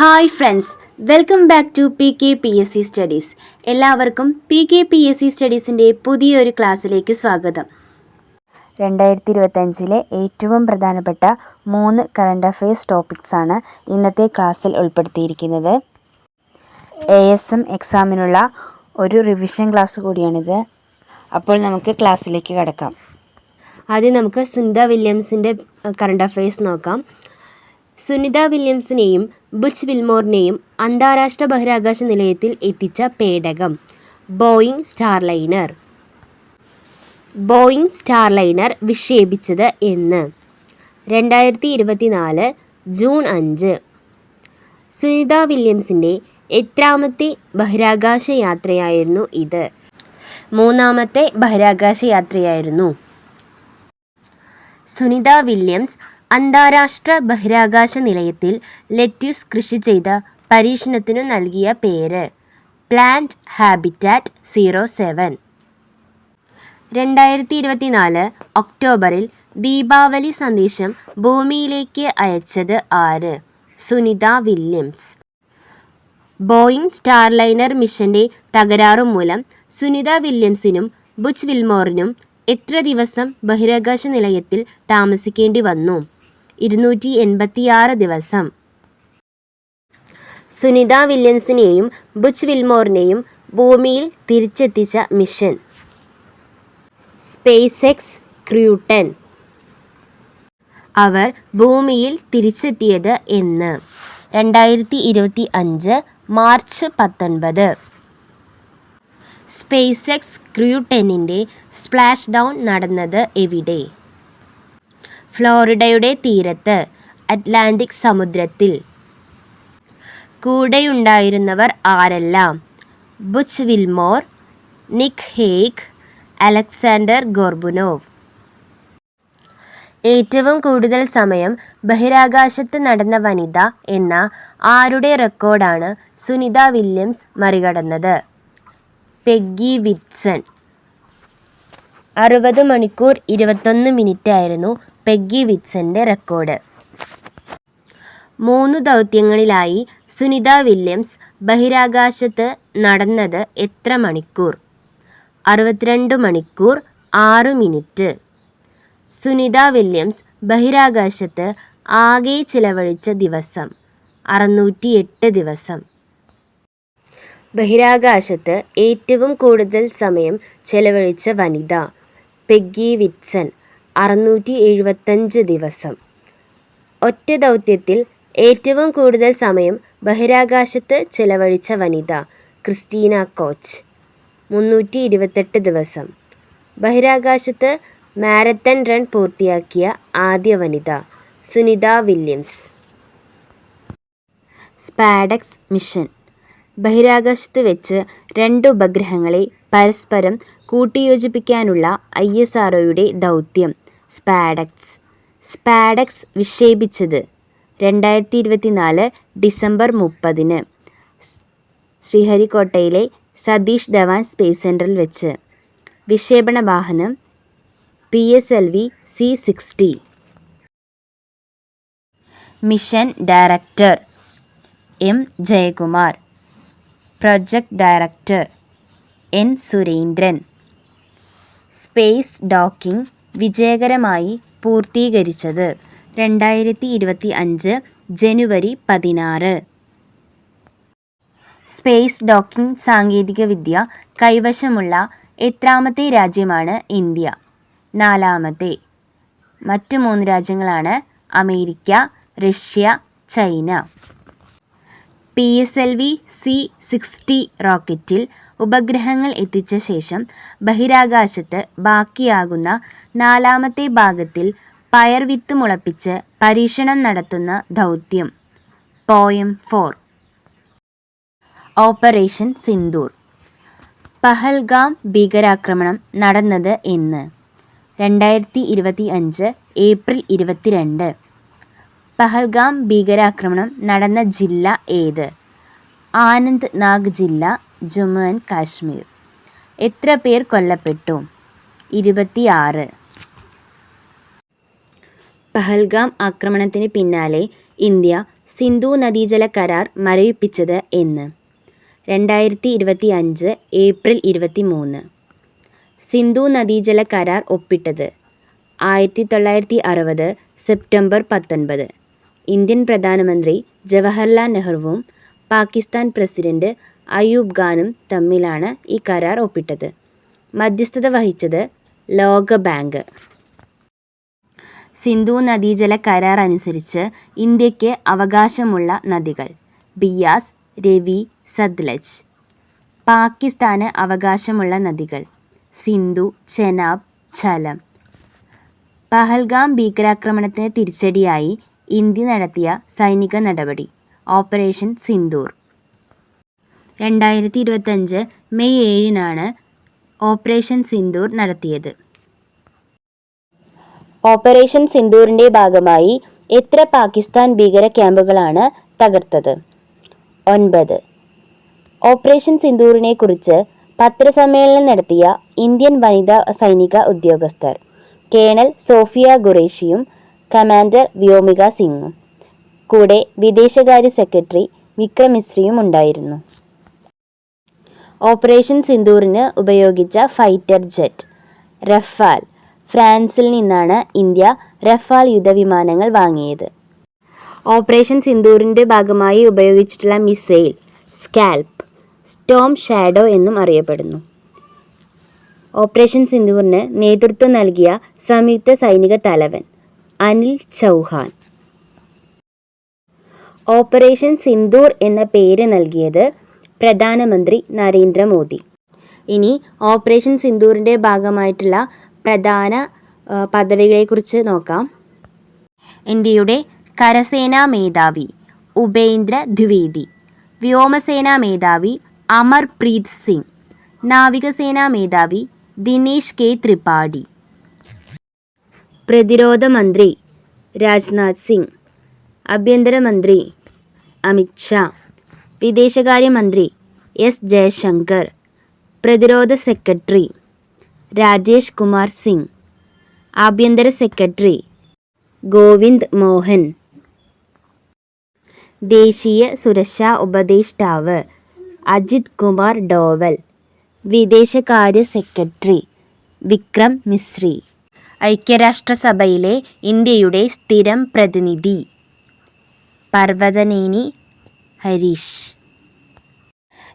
Hi friends welcome back to P K P S C studies എല്ലാവർക്കും P K P S C സ്റ്റഡീസിന്റെ പുതിയൊരു ക്ലാസ്സിലേക്ക് സ്വാഗതം. രണ്ടായിരത്തി ഇരുപത്തഞ്ചിലെ ഏറ്റവും പ്രധാനപ്പെട്ട മൂന്ന് കറണ്ട് അഫയേഴ്സ് ടോപ്പിക്സാണ് ഇന്നത്തെ ക്ലാസ്സിൽ ഉൾപ്പെടുത്തിയിരിക്കുന്നത്. എ എസ് എം എക്സാമിനുള്ള ഒരു റിവിഷൻ ക്ലാസ് കൂടിയാണിത്. അപ്പോൾ നമുക്ക് ക്ലാസ്സിലേക്ക് കടക്കാം. ആദ്യം നമുക്ക് സുനിത വില്യംസിന്റെ കറണ്ട് അഫയേഴ്സ് നോക്കാം. സുനിത വില്യംസിനെയും ബുച്ച് വിൽമോറിനെയും അന്താരാഷ്ട്ര ബഹിരാകാശ നിലയത്തിൽ എത്തിച്ച പേടകം ബോയിങ് സ്റ്റാർലൈനർ. ബോയിങ് സ്റ്റാർലൈനർ വിക്ഷേപിച്ചത് എന്ന്. രണ്ടായിരത്തി ഇരുപത്തിനാല് ജൂൺ അഞ്ച്. സുനിത വില്യംസിന്റെ എത്രാമത്തെ ബഹിരാകാശ യാത്രയായിരുന്നു ഇത്. മൂന്നാമത്തെ ബഹിരാകാശ യാത്രയായിരുന്നു. സുനിത വില്യംസ് അന്താരാഷ്ട്ര ബഹിരാകാശ നിലയത്തിൽ ലെറ്റ്യൂസ് കൃഷി ചെയ്ത പരീക്ഷണത്തിനു നൽകിയ പേര്. Plant habitat zero seven. രണ്ടായിരത്തി ഇരുപത്തിനാല് ഒക്ടോബറിൽ ദീപാവലി സന്ദേശം ഭൂമിയിലേക്ക് അയച്ചത് ആര്? സുനിത വില്യംസ്. ബോയിങ് സ്റ്റാർലൈനർ മിഷന്റെ തകരാറു മൂലം സുനിത വില്യംസിനും ബുച്ച് വിൽമോറിനും എത്ര ദിവസം ബഹിരാകാശ നിലയത്തിൽ താമസിക്കേണ്ടി വന്നു? ഇരുന്നൂറ്റി എൺപത്തിയാറ് ദിവസം. സുനിത വില്യംസിനെയും ബുച്ച് വിൽമോറിനെയും ഭൂമിയിൽ തിരിച്ചെത്തിച്ച മിഷൻ. സ്പേസ് എക്സ് ക്രൂട്ടൻ അവർ ഭൂമിയിൽ തിരിച്ചെത്തിയത് എന്ന്. രണ്ടായിരത്തി ഇരുപത്തി അഞ്ച് മാർച്ച് പത്തൊൻപത്. സ്പേസ് എക്സ് ക്രൂ ടെന്നിന്റെ സ്പ്ലാഷ് ഡൗൺ നടന്നത് എവിടെ? ഫ്ലോറിഡയുടെ തീരത്ത് അറ്റ്ലാന്റിക് സമുദ്രത്തിൽ. കൂടെയുണ്ടായിരുന്നവർ ആരെല്ലാം? Butch Wilmore Nick Hague Alexander Gorbunov. ഏറ്റവും കൂടുതൽ സമയം ബഹിരാകാശത്ത് നടന്ന വനിത എന്ന ആരുടെ റെക്കോർഡാണ് സുനിത വില്യംസ് മറികടന്നത്? Peggy Whitson. അറുപത് മണിക്കൂർ ഇരുപത്തൊന്ന് മിനിറ്റ് ആയിരുന്നു പെഗ്ഗി വിറ്റ്സന്റെ റെക്കോർഡ്. മൂന്ന് ദൗത്യങ്ങളിലായി സുനിത വില്യംസ് ബഹിരാകാശത്ത് നടന്നത് എത്ര മണിക്കൂർ? അറുപത്തിരണ്ട് മണിക്കൂർ ആറ് മിനിറ്റ്. സുനിത വില്യംസ് ബഹിരാകാശത്ത് ആകെ ചിലവഴിച്ച ദിവസം അറുന്നൂറ്റി എട്ട് ദിവസം. ബഹിരാകാശത്ത് ഏറ്റവും കൂടുതൽ സമയം ചെലവഴിച്ച വനിത പെഗ്ഗി വിറ്റ്സൺ അറുന്നൂറ്റി എഴുപത്തഞ്ച് ദിവസം. ഒറ്റ ദൗത്യത്തിൽ ഏറ്റവും കൂടുതൽ സമയം ബഹിരാകാശത്ത് ചെലവഴിച്ച വനിത ക്രിസ്റ്റീന കോച്ച്. മുന്നൂറ്റി ഇരുപത്തെട്ട് ദിവസം. ബഹിരാകാശത്ത് മാരത്തൺ റൺ പൂർത്തിയാക്കിയ ആദ്യ വനിത സുനിത വില്യംസ്. SpaDeX mission. ബഹിരാകാശത്ത് വെച്ച് രണ്ട് ഉപഗ്രഹങ്ങളെ പരസ്പരം കൂട്ടിയോജിപ്പിക്കാനുള്ള ഐ എസ് ആർ ദൗത്യം. സ്പാഡക്സ്. സ്പാഡക്സ് വിക്ഷേപിച്ചത് രണ്ടായിരത്തി ഇരുപത്തിനാല് ഡിസംബർ മുപ്പതിന്. ശ്രീഹരിക്കോട്ടയിലെ സതീഷ് ധവാൻ സ്പേസ് സെന്ററിൽ വെച്ച്. വിക്ഷേപണ വാഹനം P S L V C sixty. Mission director M Jayakumar. Project director N Surendran. Space docking വിജയകരമായി പൂർത്തീകരിച്ചത്. രണ്ടായിരത്തി ഇരുപത്തി അഞ്ച് ജനുവരി പതിനാറ്. സ്പേസ് ഡോക്കിംഗ് സാങ്കേതികവിദ്യ കൈവശമുള്ള എത്രാമത്തെ രാജ്യമാണ് ഇന്ത്യ. നാലാമത്തെ. മറ്റു മൂന്ന് രാജ്യങ്ങളാണ് America Russia China. P S L V C sixty റോക്കറ്റിൽ ഉപഗ്രഹങ്ങൾ എത്തിച്ച ശേഷം ബഹിരാകാശത്ത് ബാക്കിയാകുന്ന നാലാമത്തെ ഭാഗത്തിൽ പയർ വിത്ത് മുളപ്പിച്ച് പരീക്ഷണം നടത്തുന്ന ദൗത്യം. POEM four. Operation Sindoor. Pahalgam ഭീകരാക്രമണം നടന്നത് എന്ന്. രണ്ടായിരത്തി ഇരുപത്തി അഞ്ച് ഏപ്രിൽ ഇരുപത്തിരണ്ട്. പഹൽഗാം ഭീകരാക്രമണം നടന്ന ജില്ല ഏത്? ആനന്ദ് നാഗ് ജില്ല ജമ്മു ആൻഡ് കാശ്മീർ. എത്ര പേർ കൊല്ലപ്പെട്ടു? ഇരുപത്തിയാറ്. പഹൽഗാം ആക്രമണത്തിന് പിന്നാലെ ഇന്ത്യ സിന്ധു നദീജല കരാർ മരവിപ്പിച്ചത് എന്ന്. രണ്ടായിരത്തി ഇരുപത്തി അഞ്ച് ഏപ്രിൽ ഇരുപത്തി മൂന്ന് സിന്ധു നദീജല കരാർ ഒപ്പിട്ടത് ആയിരത്തി തൊള്ളായിരത്തി അറുപത് സെപ്റ്റംബർ പത്തൊൻപത്. ഇന്ത്യൻ പ്രധാനമന്ത്രി ജവഹർലാൽ നെഹ്റുവും പാകിസ്ഥാൻ പ്രസിഡന്റ് അയൂബ് ഖാനും തമ്മിലാണ് ഈ കരാർ ഒപ്പിട്ടത്. മധ്യസ്ഥത വഹിച്ചത് ലോക ബാങ്ക്. സിന്ധു നദീജല കരാർ അനുസരിച്ച് ഇന്ത്യയ്ക്ക് അവകാശമുള്ള നദികൾ ബിയാസ് രവി സത്ലജ് പാകിസ്ഥാന് അവകാശമുള്ള നദികൾ സിന്ധു ചെനാബ് ഝലം. പഹൽഗാം ഭീകരാക്രമണത്തിന് തിരിച്ചടിയായി ഇന്ത്യ നടത്തിയ സൈനിക നടപടി ഓപ്പറേഷൻ സിന്ദൂർ. രണ്ടായിരത്തി ഇരുപത്തഞ്ച് മെയ് ഏഴിനാണ് ഓപ്പറേഷൻ സിന്ദൂർ നടത്തിയത്. ഓപ്പറേഷൻ സിന്ദൂറിന്റെ ഭാഗമായി എത്ര പാകിസ്ഥാൻ ഭീകര ക്യാമ്പുകളാണ് തകർത്തത്? ഒൻപത്. ഓപ്പറേഷൻ സിന്ദൂറിനെ കുറിച്ച് പത്രസമ്മേളനം നടത്തിയ ഇന്ത്യൻ വനിതാ സൈനിക ഉദ്യോഗസ്ഥർ കേണൽ സോഫിയ ഖുറേഷിയും കമാൻഡർ വ്യോമിക സിംഗും കൂടെ വിദേശകാര്യ സെക്രട്ടറി വിക്രം മിശ്രിയും ഉണ്ടായിരുന്നു. ഓപ്പറേഷൻ സിന്ദൂറിന് ഉപയോഗിച്ച ഫൈറ്റർ ജെറ്റ് റഫാൽ. ഫ്രാൻസിൽ നിന്നാണ് ഇന്ത്യ റഫാൽ യുദ്ധവിമാനങ്ങൾ വാങ്ങിയത്. ഓപ്പറേഷൻ സിന്ദൂറിന്റെ ഭാഗമായി ഉപയോഗിച്ചിട്ടുള്ള മിസൈൽ സ്കാൽപ്പ് സ്റ്റോം ഷാഡോ എന്നും അറിയപ്പെടുന്നു. ഓപ്പറേഷൻ സിന്ദൂറിന് നേതൃത്വം നൽകിയ സംയുക്ത സൈനിക തലവൻ അനിൽ ചൗഹാൻ. ഓപ്പറേഷൻ സിന്ദൂർ എന്ന പേര് നൽകിയത് പ്രധാനമന്ത്രി നരേന്ദ്രമോദി. ഇനി ഓപ്പറേഷൻ സിന്ദൂറിന്റെ ഭാഗമായിട്ടുള്ള പ്രധാന പദവികളെക്കുറിച്ച് നോക്കാം. ഇന്ത്യയുടെ കരസേനാ മേധാവി ഉപേന്ദ്ര ദ്വിവേദി വ്യോമസേനാ മേധാവി അമർപ്രീത് സിംഗ് നാവികസേനാ മേധാവി ദിനേശ് കെ ത്രിപാഠി. പ്രതിരോധ മന്ത്രി രാജ്നാഥ് സിംഗ് ആഭ്യന്തരമന്ത്രി അമിത് ഷാ വിദേശകാര്യമന്ത്രി എസ് ജയശങ്കർ പ്രതിരോധ സെക്രട്ടറി രാജേഷ് കുമാർ സിംഗ് ആഭ്യന്തര സെക്രട്ടറി ഗോവിന്ദ് മോഹൻ ദേശീയ സുരക്ഷാ ഉപദേഷ്ടാവ് അജിത് കുമാർ ഡോവൽ വിദേശകാര്യ സെക്രട്ടറി വിക്രം മിശ്രി. ഐക്യരാഷ്ട്രസഭയിലെ ഇന്ത്യയുടെ സ്ഥിരം പ്രതിനിധി പർവതനേനി ഹരീഷ്.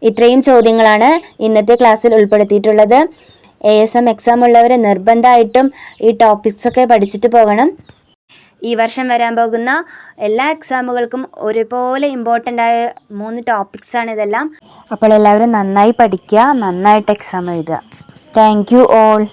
ഇത്രയും ചോദ്യങ്ങളാണ് ഇന്നത്തെ ക്ലാസ്സിൽ ഉൾപ്പെടുത്തിയിട്ടുള്ളത്. എ എസ് എം എക്സാം ഉള്ളവർ നിർബന്ധമായിട്ടും ഈ ടോപ്പിക്സൊക്കെ പഠിച്ചിട്ട് പോകണം. ഈ വർഷം വരാൻ പോകുന്ന എല്ലാ എക്സാമുകൾക്കും ഒരുപോലെ ഇമ്പോർട്ടന്റ് ആയ മൂന്ന് ടോപ്പിക്സ് ആണ് ഇതെല്ലാം. അപ്പോൾ എല്ലാവരും നന്നായി പഠിക്കുക നന്നായിട്ട് എക്സാം എഴുതുക. Thank you all